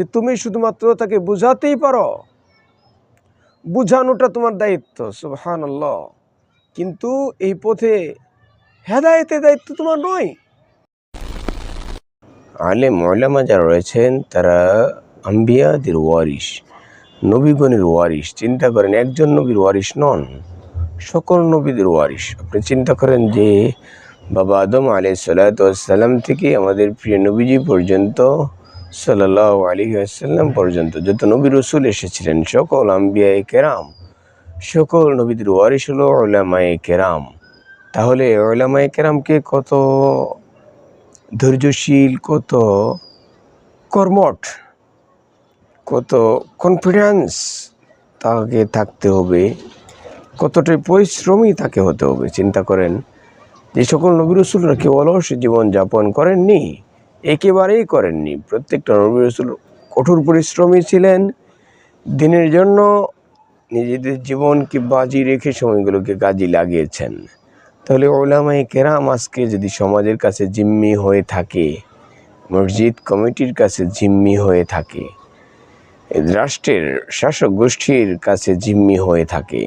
যে তুমি শুধুমাত্র তাকে বুঝাতেই পারো। বুঝানোটা তোমার দায়িত্ব সুবহান কিন্তু এই পথে হেদায়েতের দায়িত্ব তোমার নয়। আলে ওলামা যারা রয়েছেন, তারা আম্বিয়াদের ওয়ারিস নবীগণের ওয়ারিস চিন্তা করেন, একজন নবীর ওয়ারিস নন, সকল নবীদের ওয়ারিস আপনি চিন্তা করেন যে বাবা আদম আলাই সাল্লাম থেকে আমাদের প্রিয় নবীজি পর্যন্ত আসাল্লাম পর্যন্ত যত নবী রসুল এসেছিলেন, সকল আম্বিয়ায় কেরাম, সকল নবীদের ওয়ারিস হলো ওলামায়ে কেরাম। তাহলে ওলামায়ে কেরামকে কত ধৈর্যশীল, কত কর্মঠ, কত কনফিডেন্স তাকে থাকতে হবে, কতটাই পরিশ্রমী তাকে হতে হবে, চিন্তা করেন যে সকল নবী রসুলরা কেউ অলস জীবন যাপন করেননি। একেবারেই করেননি। প্রত্যেকটা নবী রসুল কঠোর পরিশ্রমী ছিলেন। দিনের জন্য নিজেদের জীবনকে বাজি রেখে সময়গুলোকে কাজে লাগিয়েছেন। তাহলে ওলামাই কেরাম আজকে যদি সমাজের কাছে জিম্মি হয়ে থাকে, মসজিদ কমিটির কাছে জিম্মি হয়ে থাকে, রাষ্ট্রের শাসক গোষ্ঠীর কাছে জিম্মি হয়ে থাকে,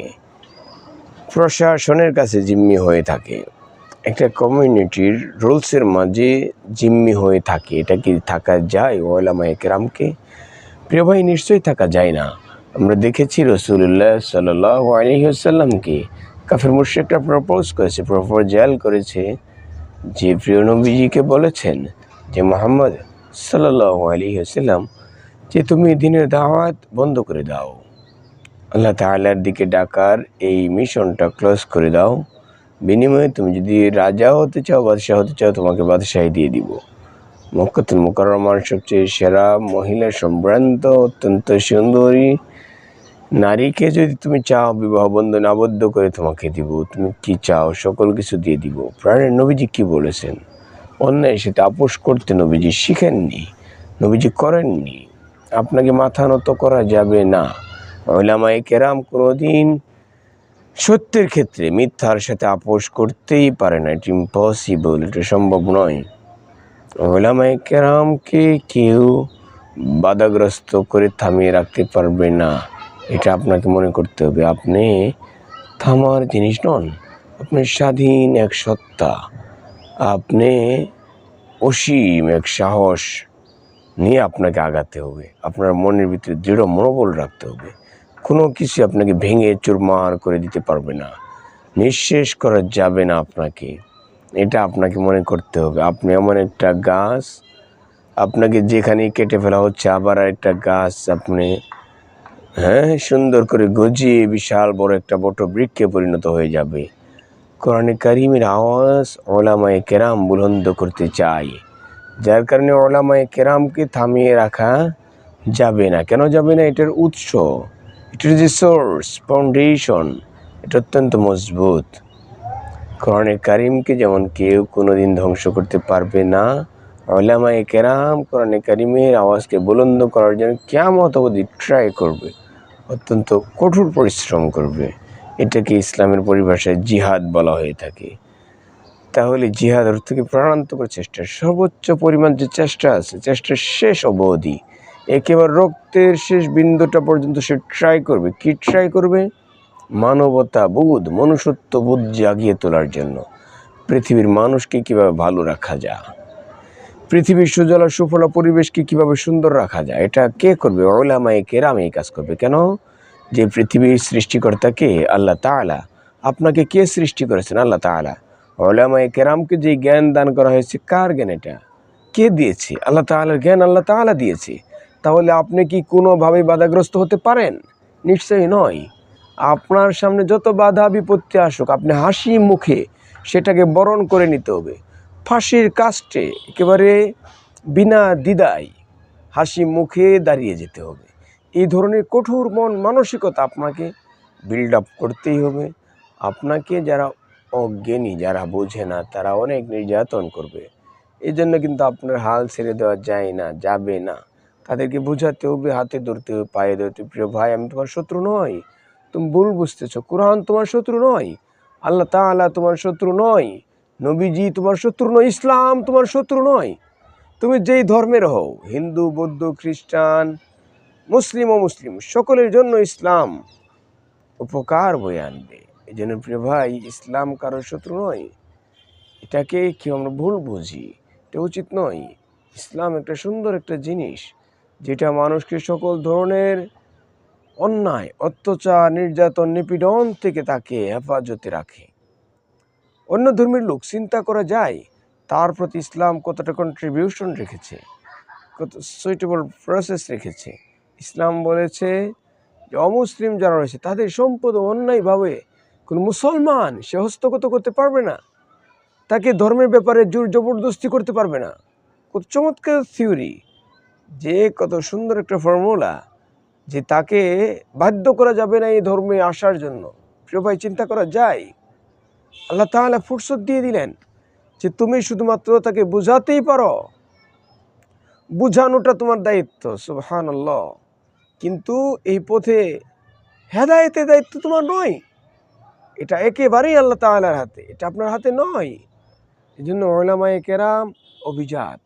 প্রশাসনের কাছে জিম্মি হয়ে থাকে একটা কমিউনিটির রুলসের মাঝে জিম্মি হয়ে থাকে। এটা কি থাকা যায় ওলামায় কেরামকে? প্রিয় ভাই, নিশ্চয়ই থাকা যায় না। আমরা দেখেছি রসুল্লাহ সাল্লাহ আলহিহাসাল্লামকে কাফের মুর্শিকরা প্রপোজ করেছে প্রপোজাল করেছে। যে প্রিয় নবীজিকে বলেছেন যে মোহাম্মদ সাল্লাহ আলহিহাসাল্লাম যে তুমি দিনের দাওয়াত বন্ধ করে দাও। আল্লাহ তাআলার দিকে ডাকার এই মিশনটা ক্লোজ করে দাও। বিনিময়ে তুমি যদি রাজা হতে চাও, বাদশাহ হতে চাও, তোমাকে বাদশাহী দিয়ে দিব। মক্কাতুল মুকাররমার সবচেয়ে সেরা মহিলা সম্ভ্রান্ত, অত্যন্ত সুন্দরী নারীকে যদি তুমি চাও, বিবাহ বন্ধন আবদ্ধ করে তোমাকে দিব। তুমি কি চাও? সকল কিছু দিয়ে দিব। প্রাণের নবীজি কি বলেছেন? অন্যায় সাথে আপোষ করতে নবীজি শিখেননি, নবীজি করেননি। আপনাকে মাথা নত করা যাবে না। ওলামায়ে কেরাম কোনোদিন সত্যের ক্ষেত্রে মিথ্যার সাথে আপোষ করতেই পারে না, এটা ইম্পসিবল এটা সম্ভব নয়। ওলামায়ে কেরামকে কেউ বাধাগ্রস্ত করে থামিয়ে রাখতে পারবে না, এটা আপনাকে মনে করতে হবে। আপনি থামার জিনিস নন, আপনি স্বাধীন এক সত্তা, আপনি অসীম এক সাহস নিয়ে আপনাকে আগাতে হবে, আপনার মনের ভিতরে দৃঢ় মনোবল রাখতে হবে। কোনো কিছু আপনাকে ভেঙে চুরমার করে দিতে পারবে না। নিঃশেষ করা যাবে না আপনাকে। এটা আপনাকে মনে করতে হবে। আপনি এমন একটা গাছ, আপনাকে যেখানে কেটে ফেলা হচ্ছে, আবার একটা গাছ আপনি হ্যাঁ সুন্দর করে গজিয়ে বিশাল বড় একটা বট বৃক্ষে পরিণত হয়ে যাবে। কোরআনে কারিমের আওয়াজ ওলামায়ে কেরাম বুলন্দ করতে চাই যার কারণে ওলামায় কেরামকে থামিয়ে রাখা যাবে না। কেন যাবে না? এটার উৎস। এটার যে সোর্স ফাউন্ডেশন এটা অত্যন্ত মজবুত। কোরআনে কারিমকে যেমন কেউ কোনোদিন ধ্বংস করতে পারবে না ওলামায়ে কেরাম কোরআনে কারিমের আওয়াজকে বুলন্দ করার জন্য কেমত অবধি ট্রাই করবে। অত্যন্ত কঠোর পরিশ্রম করবে। এটাকে ইসলামের পরিভাষায় জিহাদ বলা হয়ে থাকে। তাহলে জিহাদ অর্থকে প্রাণান্তকর চেষ্টা। সর্বোচ্চ পরিমাণ যে চেষ্টা আছে, চেষ্টার শেষ অবধি। একেবারে রক্তের শেষ বিন্দুটা পর্যন্ত সে ট্রাই করবে। কি ট্রাই করবে? মানবতা, বোধ, মনুষ্যত্ব, বোধ জাগিয়ে তোলার জন্য। পৃথিবীর মানুষকে কীভাবে ভালো রাখা যায়? পৃথিবীর সুজলা, সুফলা পরিবেশকে কীভাবে সুন্দর রাখা যায়? এটা কে করবে? ওলামায়ে কেরাম এই কাজ করবে। কেন? যে পৃথিবীর সৃষ্টিকর্তাকে আল্লাহ তাআলা, আপনাকে কে সৃষ্টি করেছেন? আল্লাহ তাআলা। ওলামায়ে কেরামকে যে জ্ঞান দান করা হয়েছে, কার জ্ঞান এটা? কে দিয়েছে? আল্লাহ তাআলার জ্ঞান আল্লাহ তাআলা দিয়েছে। তাহলে আপনি কি কোনোভাবে বাধাগ্রস্ত হতে পারেন? নিশ্চয়ই নয়। আপনার সামনে যত বাধা বিপত্তি আসুক, আপনি হাসি মুখে সেটাকে বরণ করে নিতে হবে। ফাঁসির কাস্টে একেবারে বিনা দ্বিধায় হাসি মুখে দাঁড়িয়ে যেতে হবে। এই ধরনের কঠোর মন মানসিকতা আপনাকে বিল্ড আপ করতেই হবে। আপনাকে যারা অজ্ঞানী, যারা বোঝে না, তারা অনেক নির্যাতন করবে। এই জন্য কিন্তু আপনার হাল ছেড়ে দেওয়া যায় না, যাবে না। তাদেরকে বোঝাতে হবে, হাতে ধরতে হবে, পায়ে ধরতে প্রিয় ভাই, আমি তোমার শত্রু নই। তুমি ভুল বুঝতেছো। কোরআন তোমার শত্রু নয় আল্লাহ তাআলা তোমার শত্রু নয় নবীজি তোমার শত্রু নয় ইসলাম তোমার শত্রু নয় তুমি যেই ধর্মের হও, হিন্দু, বৌদ্ধ, খ্রিস্টান, মুসলিম ও মুসলিম, সকলের জন্য ইসলাম উপকার বয়ে আনবে। এই জন্য প্রিয় ভাই, ইসলাম কারও শত্রু নয় এটাকে কেউ আমরা ভুল বুঝি, এটা উচিত নয়। ইসলাম একটা সুন্দর একটা জিনিস। যেটা মানুষকে সকল ধরনের অন্যায়, অত্যাচার, নির্যাতন, নিপীড়ন থেকে তাকে হেফাজতে রাখে। অন্য ধর্মের লোক চিন্তা করা যায়, তার প্রতি ইসলাম কতটা কন্ট্রিবিউশন রেখেছে, কত সুইটেবল প্রসেস রেখেছে। ইসলাম বলেছে যে, অমুসলিম যারা রয়েছে, তাদের সম্পদ অন্যায়ভাবে কোনো মুসলমান সে হস্তগত করতে পারবে না। তাকে ধর্মের ব্যাপারে জোর জবরদস্তি করতে পারবে না। কত চমৎকার থিওরি যে কত সুন্দর একটা ফর্মুলা যে তাকে বাধ্য করা যাবে না এই ধর্মে আসার জন্য। প্রিয় ভাই, চিন্তা করা যায়। আল্লাহ তাহলে ফুরসত দিয়ে দিলেন যে তুমি শুধুমাত্র তাকে বুঝাতেই পারো। বুঝানোটা তোমার দায়িত্ব সুবহান আল্লাহ কিন্তু এই পথে হেদায়েতের দায়িত্ব তোমার নয়। এটা একেবারেই আল্লাহ তাআলার হাতে, এটা আপনার হাতে নয়। এই জন্য ওলামায়ে কেরাম অভিজাত,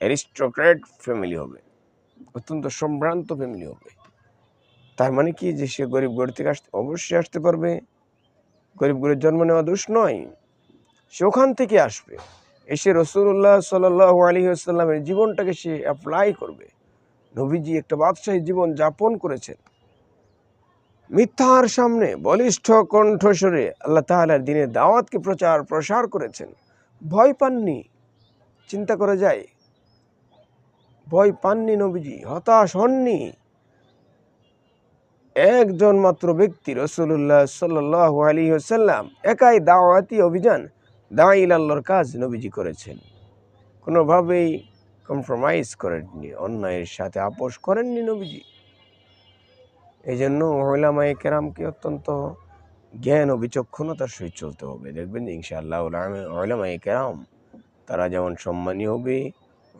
অ্যারিস্টোক্রেট ফ্যামিলি হবে। অত্যন্ত সম্ভ্রান্ত ফ্যামিলি হবে। তার মানে কি যে সে গরিব ঘর থেকে আসতে, অবশ্যই আসতে পারবে। গরিব ঘরের জন্ম নেওয়া দোষ নয়। সে ওখান থেকে আসবে। এসে রসুল্লাহ সাল্লাহ আলী আসাল্লামের জীবনটাকে সে অ্যাপ্লাই করবে। নবীজি একটা বাদশাহী জীবন যাপন করেছেন। মিথ্যার সামনে বলিষ্ঠ কণ্ঠস্বরে আল্লাহ তাআলার দিনের দাওয়াতকে প্রচার প্রসার করেছেন। ভয় পাননি। চিন্তা করা যায় ভয় পাননি নবীজি, হতাশ হননি। একজন মাত্র ব্যক্তি রসুল্লাহ সাল্লাহ আলী সাল্লাম একাই দাওয়াতি অভিযান দাওয়াইল আল্লাহর কাজ নবীজি করেছেন। কোনোভাবেই কম্প্রোমাইজ করেননি, অন্যায়ের সাথে আপোষ করেননি নবীজি। এই জন্য ওলামায়ে কেরামকে অত্যন্ত জ্ঞান ও বিচক্ষণতার সহিত চলতে হবে। দেখবেন ইনশাআল্লাহ ওলামায়ে কেরাম, তারা যেমন সম্মানী হবে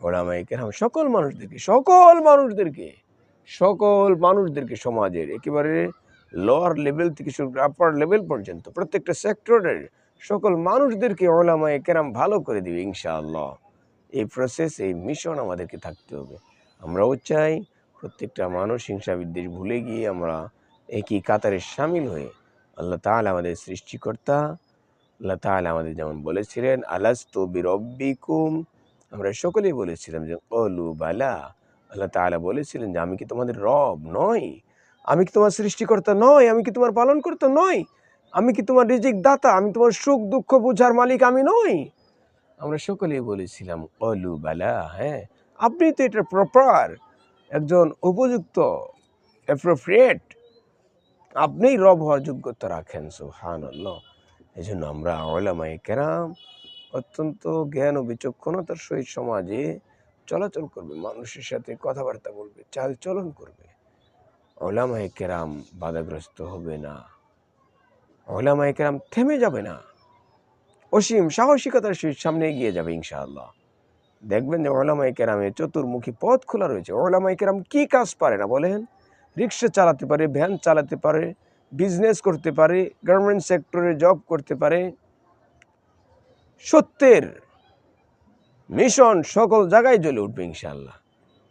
ওলামায়ে কেরাম সকল মানুষদেরকে সকল মানুষদেরকে সকল মানুষদেরকে সমাজের একেবারে লোয়ার লেভেল থেকে শুরু করে আপার লেভেল পর্যন্ত, প্রত্যেকটা সেক্টরের সকল মানুষদেরকে ওলামায়ে কেরাম ভালো করে দিবে ইনশাআল্লাহ। এই প্রসেস এই মিশন আমাদেরকে থাকতে হবে। আমরাও চাই প্রত্যেকটা মানুষ হিংসা বিদ্বেষ ভুলে গিয়ে আমরা একই কাতারে সামিল হয়ে আল্লাহ তাআলা আমাদের সৃষ্টিকর্তা, আল্লাহ তাআলা আমাদের যেমন বলেছিলেন, আলাস্তু বিরব্বিকুম আমরা সকলেই বলেছিলাম যে অলু বালা। আল্লাহ তাআলা বলেছিলেন যে, আমি কি তোমাদের রব নয় আমি কি তোমার সৃষ্টিকর্তা নয় আমি কি তোমার পালনকর্তা নই? আমি কি তোমার রিজিক দাতা? আমি তোমার সুখ দুঃখ বোঝার মালিক আমি নই? আমরা সকলেই বলেছিলাম অলু বালা। হ্যাঁ আপনি তো এটা প্রপার একজন উপযুক্ত অ্যাপ্রোপ্রিয়েট আপনিই রব হওয়ার যোগ্যতা রাখেন সুহান এই জন্য আমরা ওলামাই কেরাম অত্যন্ত জ্ঞান ও বিচক্ষণতার সহিত সমাজে চলাচল করবে, মানুষের সাথে কথাবার্তা বলবে চাল চলন করবে। ওলামাই কেরাম বাধাগ্রস্ত হবে না। ওলামাই কেরাম থেমে যাবে না। অসীম সাহসিকতার সহিত সামনে এগিয়ে যাবে ইনশাআল্লাহ। দেখবেন যে ওলামাই কেরামের চতুর্মুখী পথ খোলা রয়েছে। ওলামাই কেরাম কি কাজ পারে না বলেন? রিক্সা চালাতে পারে, ভ্যান চালাতে পারে বিজনেস করতে পারে গভর্নমেন্ট সেক্টরে জব করতে পারে সত্যের মিশন সকল জায়গায় জ্বলে উঠবে ইনশাল্লাহ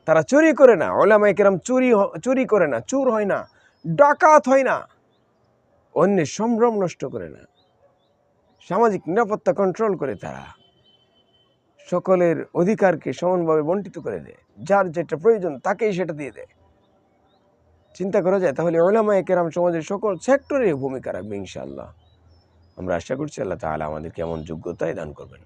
তারা চুরি করে না ওলামাই কেরাম চুরি চুরি করে না, চুর হয় না, ডাকাত হয় না, অন্যের সম্ভ্রম নষ্ট করে না। সামাজিক নিরাপত্তা কন্ট্রোল করে তারা। সকলের অধিকারকে সমানভাবে বন্টিত করে দেয়, যার যেটা প্রয়োজন তাকেই সেটা দিয়ে দেয়। চিন্তা করা যায়, তাহলে ওলামায়ে কেরাম সমাজের সকল সেক্টরে ভূমিকা রাখবে ইনশাআল্লাহ। আমরা আশা করছি আল্লাহ তাহলে আমাদের কেমন যোগ্যতায় দান করবেন